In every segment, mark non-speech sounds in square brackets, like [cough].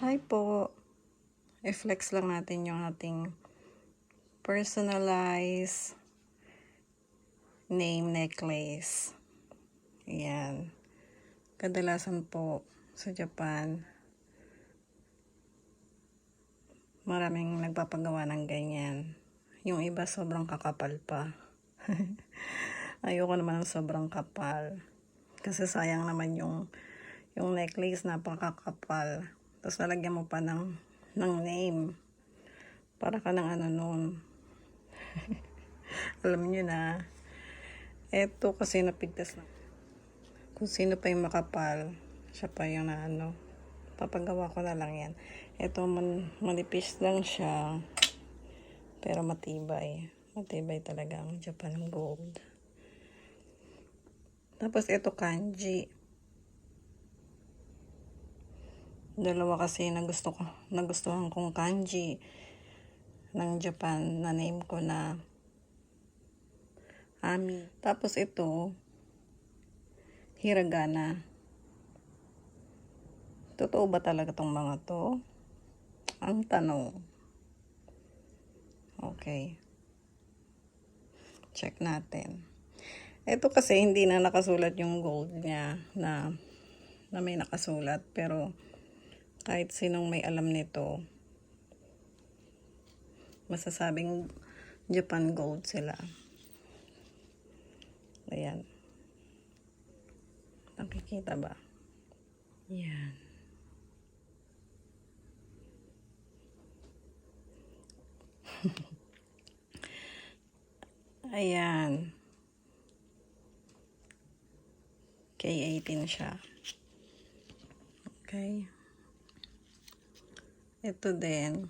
Hi po. I-flex lang natin yung ating personalized name necklace. Ayan. Kadalasan po sa Japan, maraming nagpapagawa ng ganyan. Yung iba sobrang kakapal pa. [laughs] Ayoko naman ng sobrang kapal. Kasi sayang naman yung yung necklace napakakapal. Tapos lalagyan mo pa ng, ng name. Para ka ng ano nun. [laughs] Alam nyo na. Eto kasi napigtas na. Kung sino pa yung makapal, siya pa yung na ano. Papagawa ko na lang yan. Eto man, manipis lang siya. Pero matibay. Matibay talaga ang Japan Gold. Tapos ito kanji. Dalawa kasi na gusto ko, nagustuhan kong kanji ng Japan na name ko na Ami. Tapos ito, hiragana. Totoo ba talaga tong mga to? Ang tanong. Okay. Check natin. Ito kasi hindi na nakasulat yung gold niya na na may nakasulat pero kahit sinong may alam nito masasabing Japan gold sila. Ayan. Nakikita ba? Yan. [laughs] Ayan. K18 siya. Okay. Ito din.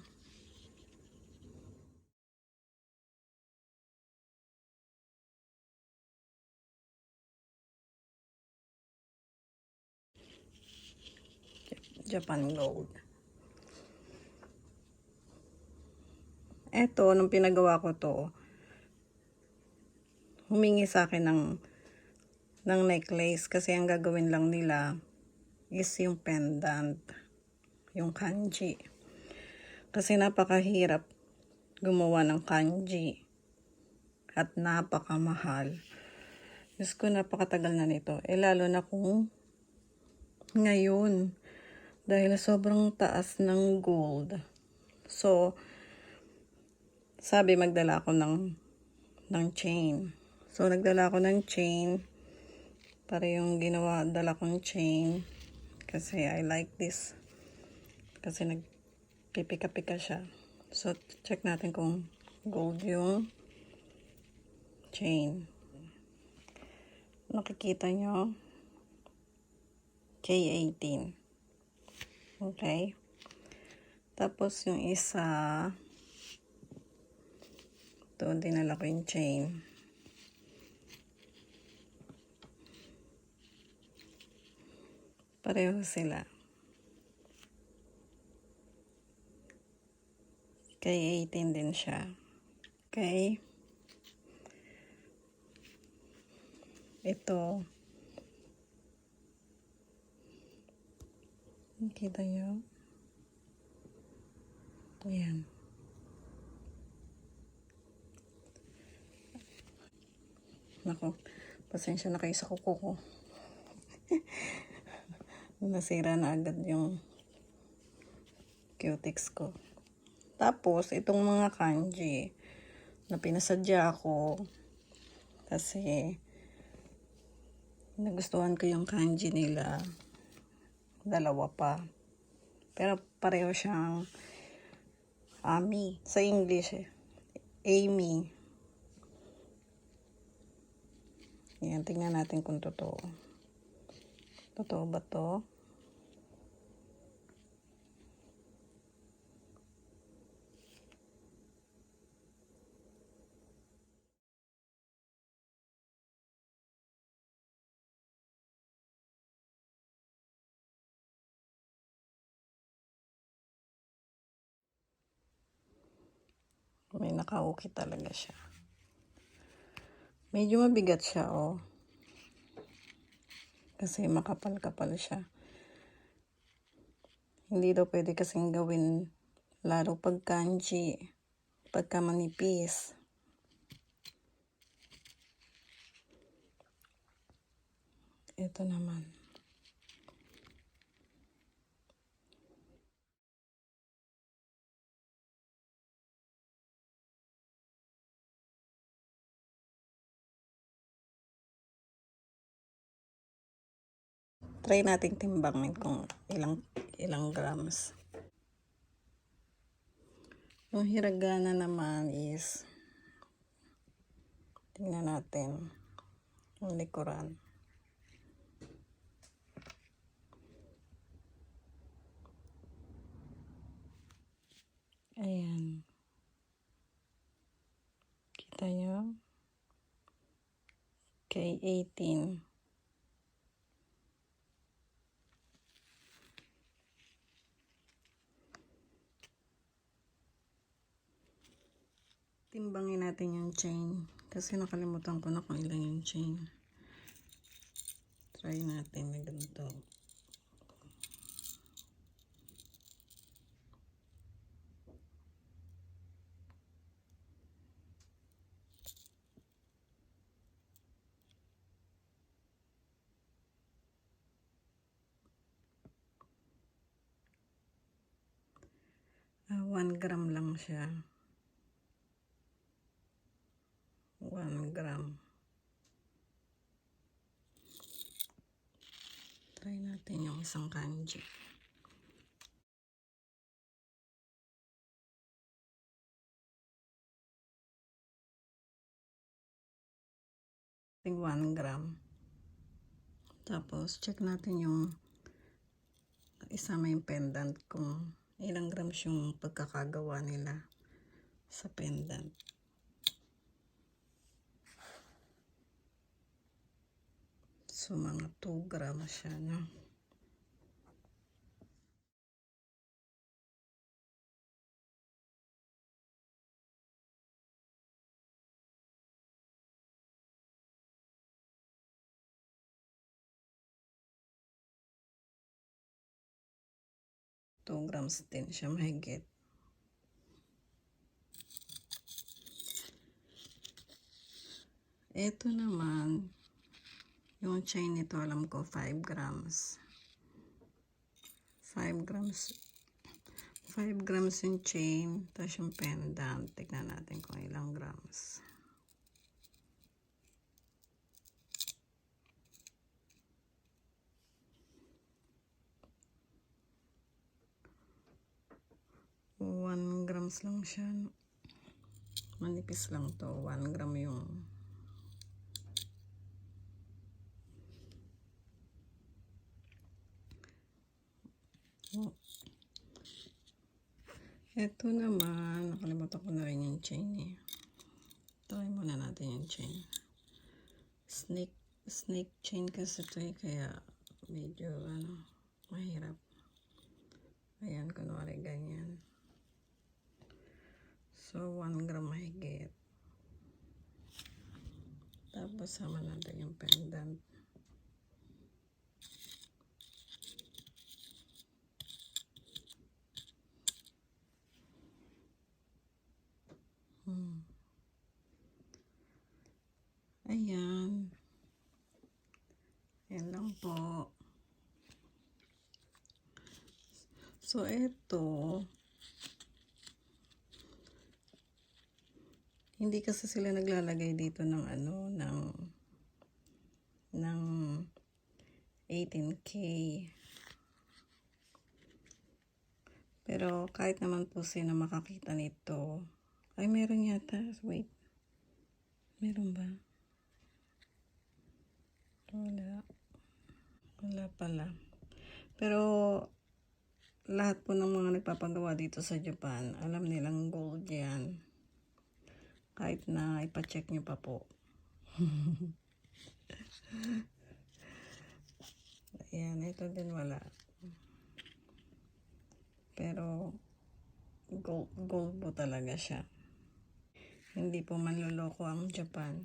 Japan Gold. Eto, nung pinagawa ko to, humingi sa akin ng, ng necklace kasi ang gagawin lang nila is yung pendant, yung kanji. Kasi napakahirap gumawa ng kanji at napakamahal. Diyos ko, napakatagal na nito. Eh, lalo na kung ngayon, dahil sobrang taas ng gold. So, sabi magdala ako ng, ng chain. So, nagdala ako ng chain. Para yung ginawa, dala kong chain. Kasi I like this. Kasi nagpipika-pika siya. So, check natin kung gold yung chain. Nakikita nyo? K18. Okay. Tapos yung isa, ito, dinala ko yung chain. Pareho sila. Kay 18 din siya. Okay. Ito. Kita nyo? Ayan. Nako, pasensya na kayo sa kuko ko. [laughs] Nasira na agad yung cutics ko. Tapos, itong mga kanji na pinasadya ako kasi nagustuhan ko yung kanji nila. Dalawa pa. Pero pareho siyang Ami. Sa English eh. Amy. Yan, tingnan natin kung totoo. Totoo ba to? May nakaukit talaga siya. Medyo mabigat siya, oh. Kasi makapal-kapal siya. Hindi daw pwede kasing gawin lalo pag kanji, pagka manipis. Ito naman. Try nating timbangin kung ilang ilang grams. Yung hiragana naman is tingnan natin yung likuran. Ayan. Kita nyo? Kay 18. Timbangin natin yung chain. Kasi nakalimutan ko na kung ilan yung chain. Try natin na ganito. Ah, 1 gram lang siya. 1 gram. Try natin yung isang kanji. Ting 1 gram. Tapos, check natin yung isama yung pendant kung ilang grams yung pagkakagawa nila sa pendant. So, mga 2 grams siya, no? Two grams din siya mahigit. Ito naman, yung chain nito alam ko 5 grams. 5 grams. 5 grams yung chain, tapos yung pendant. Tignan natin kung ilang grams. One grams lang siya. Manipis lang to. One gram yung Oh. Ito naman, nakalimutan ko na rin yung chain eh. Try muna natin yung chain. Snake, snake chain kasi ito eh, kaya medyo ano, mahirap. Ayan, kunwari ganyan. So, 1 gram mahigit. Tapos, sama natin yung pendant. Hmm. Ayan. Ayan lang po. So, eto. Hindi kasi sila naglalagay dito ng ano, ng ng 18K. Pero kahit naman po sino makakita nito, ay, meron yata. Wait. Meron ba? Wala. Wala pala. Pero, lahat po ng mga nagpapagawa dito sa Japan, alam nilang gold yan. Kahit na ipacheck nyo pa po. [laughs] Ayan, ito din wala. Pero, gold, gold po talaga siya. Hindi po manloloko ang Japan.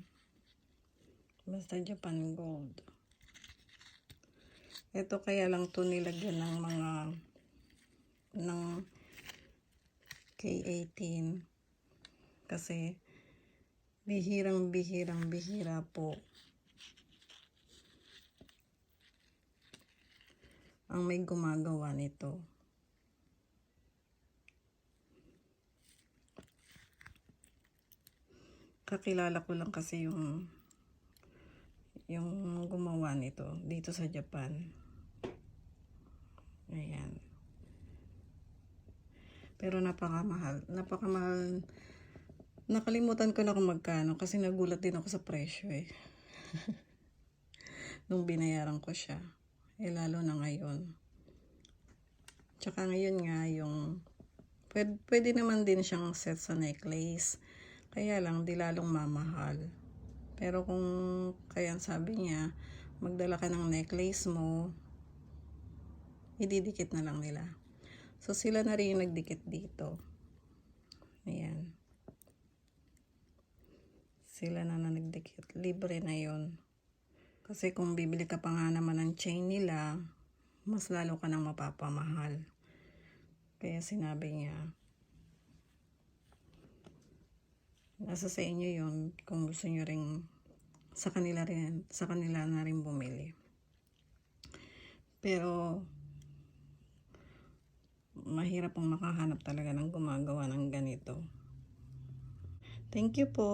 Basta Japan gold. Ito kaya lang to nilagyan ng mga ng K18 kasi bihirang bihirang bihira po ang may gumagawa nito. Kakilala ko lang kasi yung yung gumawa nito dito sa Japan. Ayan. Pero napakamahal. Napakamahal. Nakalimutan ko na kung magkano kasi nagulat din ako sa presyo eh. [laughs] Nung binayaran ko siya. Eh lalo na ngayon. Tsaka ngayon nga yung pwede, pwede naman din siyang set sa necklace. Kaya lang di lalong mamahal. Pero kung kaya sabi niya, magdala ka ng necklace mo, ididikit na lang nila. So sila na rin yung nagdikit dito. Ayan. Sila na na nagdikit. Libre na yon. Kasi kung bibili ka pa nga naman ng chain nila, mas lalo ka nang mapapamahal. Kaya sinabi niya, nasa sa inyo yon kung gusto nyo ring sa kanila rin, sa kanila na rin bumili. Pero, mahirap pong makahanap talaga ng gumagawa ng ganito. Thank you po.